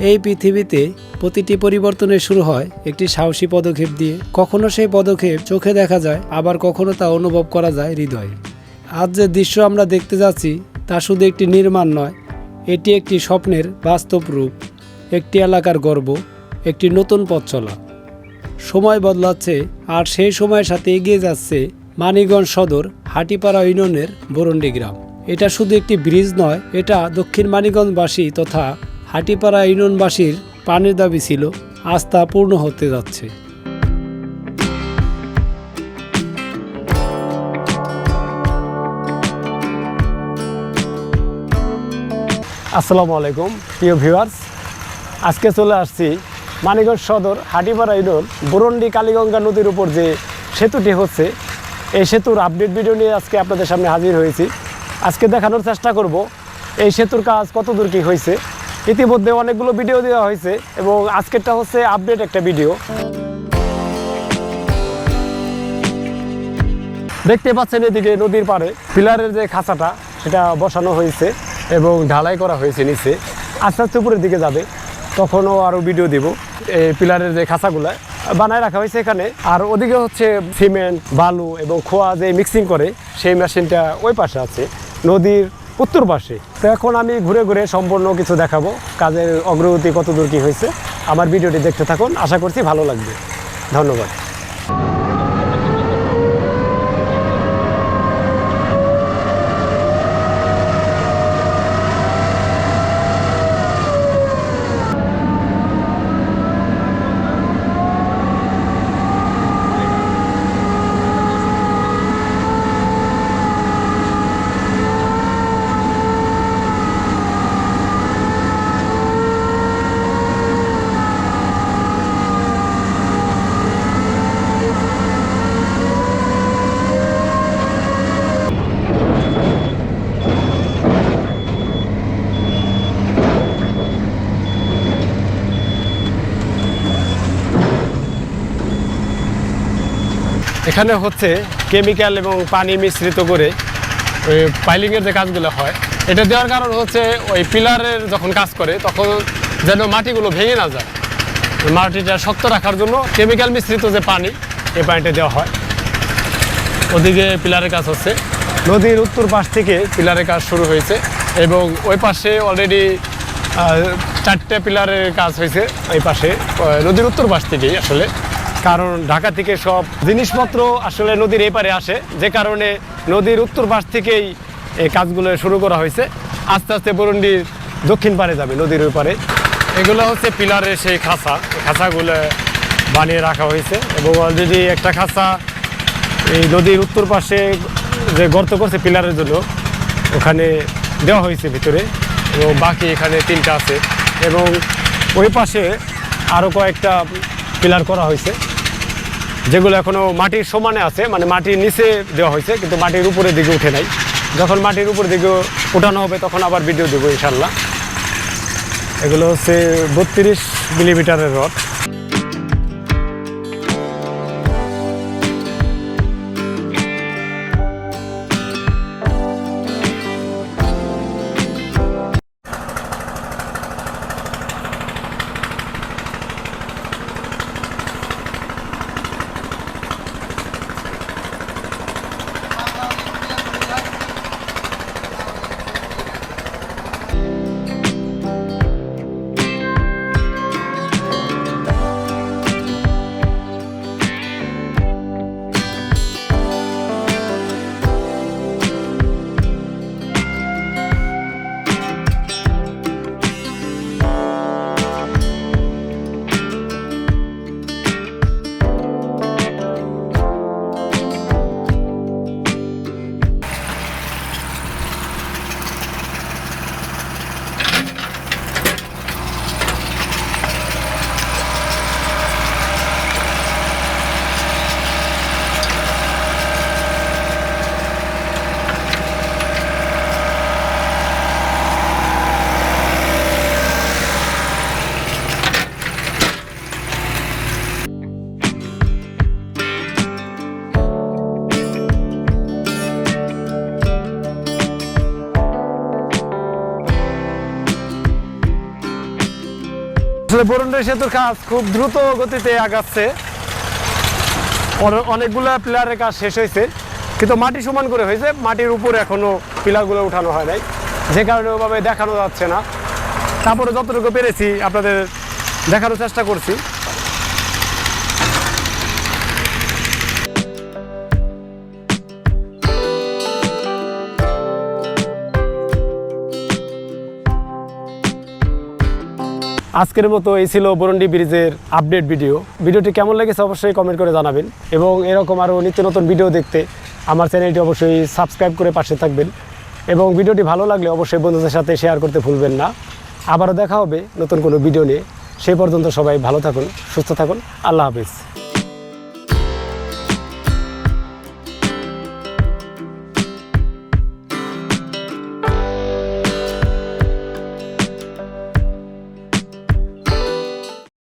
এই পৃথিবীতে প্রতিটি পরিবর্তনের শুরু হয় একটি সাহসী পদক্ষেপ দিয়ে। কখনো সেই পদক্ষেপ চোখে দেখা যায়, আবার কখনো তা অনুভব করা যায় হৃদয়ে। আজ যে দৃশ্য আমরা দেখতে যাচ্ছি, তা শুধু একটি নির্মাণ নয়, এটি একটি স্বপ্নের বাস্তব রূপ, একটি এলাকার গর্ব, একটি নতুন পথ চলা। সময় বদলাচ্ছে, আর সেই সময়ের সাথে এগিয়ে যাচ্ছে মানিগঞ্জ সদর, হাটিপাড়া ইউনিয়নের বরন্ডি গ্রাম। এটা শুধু একটি ব্রিজ নয়, এটা দক্ষিণ মানিগঞ্জবাসী তথা হাটিপাড়া ইউনিয়নবাসীর পানির দাবি ছিল তা পূর্ণ হতে যাচ্ছে। আসসালামু আলাইকুম, প্রিয় ভিউয়ার্স। আজকে চলে আসছি মানিগঞ্জ সদর হাটিপাড়া ইউনিয়ন বুরন্ডি কালীগঙ্গা নদীর উপর যে সেতুটি হচ্ছে, এই সেতুর আপডেট ভিডিও নিয়ে আজকে আপনাদের সামনে হাজির হয়েছি। আজকে দেখানোর চেষ্টা করব, এই সেতুর কাজ কত দূর কী হয়েছে ইতিমধ্যে অনেকগুলো ভিডিও দেওয়া হয়েছে এবং আজকেরটা হচ্ছে আপডেট একটা ভিডিও দেখতে পাচ্ছেন এদিকে নদীর পাড়ে, পিলারের যে খাঁচাটা, সেটা বসানো হয়েছে এবং ঢালাই করা হয়েছে নিচে। আস্তে আস্তে উপরের দিকে যাবে, তখনও আরও ভিডিও দিব। এই পিলারের যে খাঁচাগুলা বানায় রাখা হয়েছে এখানে। আর ওদিকে হচ্ছে সিমেন্ট, বালু এবং খোয়া যে মিক্সিং করে, সেই মেশিনটা ওই পাশে আছে। নদীর উত্তর পাশে তো এখন আমি ঘুরে ঘুরে সম্পূর্ণ কিছু দেখাবো। কাজের অগ্রগতি কতদূর কী হয়েছে। আমার ভিডিওটি দেখতে থাকুন। আশা করছি ভালো লাগবে। ধন্যবাদ। এখানে হচ্ছে কেমিক্যাল এবং পানি মিশ্রিত করে ওই পাইলিংয়ের যে কাজগুলো হয়, এটা দেওয়ার কারণ হচ্ছে ওই পিলারের যখন কাজ করে, তখন যেন মাটিগুলো ভেঙে না যায়। মাটিটা শক্ত রাখার জন্য কেমিক্যাল মিশ্রিত যে পানি, এই পানিটা দেওয়া হয়। ওদিকে পিলারের কাজ হচ্ছে। নদীর উত্তর পাশ থেকে পিলারের কাজ শুরু হয়েছে এবং ওই পাশে অলরেডি চারটে পিলারের কাজ হয়েছে। এই পাশে নদীর উত্তর পাশ থেকেই আসলে। কারণ ঢাকা থেকে সব জিনিসপত্র আসলে নদীর এই পারে আসে। যে কারণে নদীর উত্তর পাশ থেকেই এই কাজগুলো শুরু করা হয়েছে। আস্তে আস্তে বরুন্ডির দক্ষিণ পারে যাবে নদীর ওই পারে এগুলো হচ্ছে পিলারের সেই খাঁচা খাঁচাগুলো বানিয়ে রাখা হয়েছে। এবং অলরেডি একটা খাঁচা এই নদীর উত্তর পাশে যে গর্ত করছে পিলারের জন্য, ওখানে দেওয়া হয়েছে ভিতরে। এবং বাকি এখানে তিনটা আছে। এবং ওই পাশে আরও কয়েকটা পিলার করা হয়েছে। যেগুলো এখনও মাটির সমানে আছে মানে মাটির নিচে দেওয়া হয়েছে, কিন্তু মাটির উপরের দিকে উঠে নাই। যখন মাটির উপর দিকে উঠানো হবে, তখন আবার ভিডিও দেবো ইনশাল্লাহ এগুলো হচ্ছে বত্রিশ মিলিমিটারের রড। আসলে বরুণের সেতুর কাজ খুব দ্রুত গতিতে আগাচ্ছে। অনে- অনেকগুলো পিলারের কাজ শেষ হয়েছে। কিন্তু মাটি সমান করে হয়েছে, মাটির উপরে এখনও পিলারগুলো উঠানো হয় নাই। যে কারণে ওভাবে দেখানো যাচ্ছে না। তারপরে যতটুকু পেরেছি আপনাদের দেখানোর চেষ্টা করছি। আজকের মতো এই ছিল বরন্ডি ব্রিজের আপডেট ভিডিও ভিডিওটি কেমন লেগেছে অবশ্যই কমেন্ট করে জানাবেন এবং এরকম আরও নিত্য নতুন ভিডিও দেখতে আমার চ্যানেলটি অবশ্যই সাবস্ক্রাইব করে পাশে থাকবেন এবং ভিডিওটি ভালো লাগলে অবশ্যই বন্ধুদের সাথে শেয়ার করতে ভুলবেন না। আবারও দেখা হবে নতুন কোনো ভিডিও নিয়ে। সেই পর্যন্ত সবাই ভালো থাকুন, সুস্থ থাকুন। আল্লাহ হাফিজ।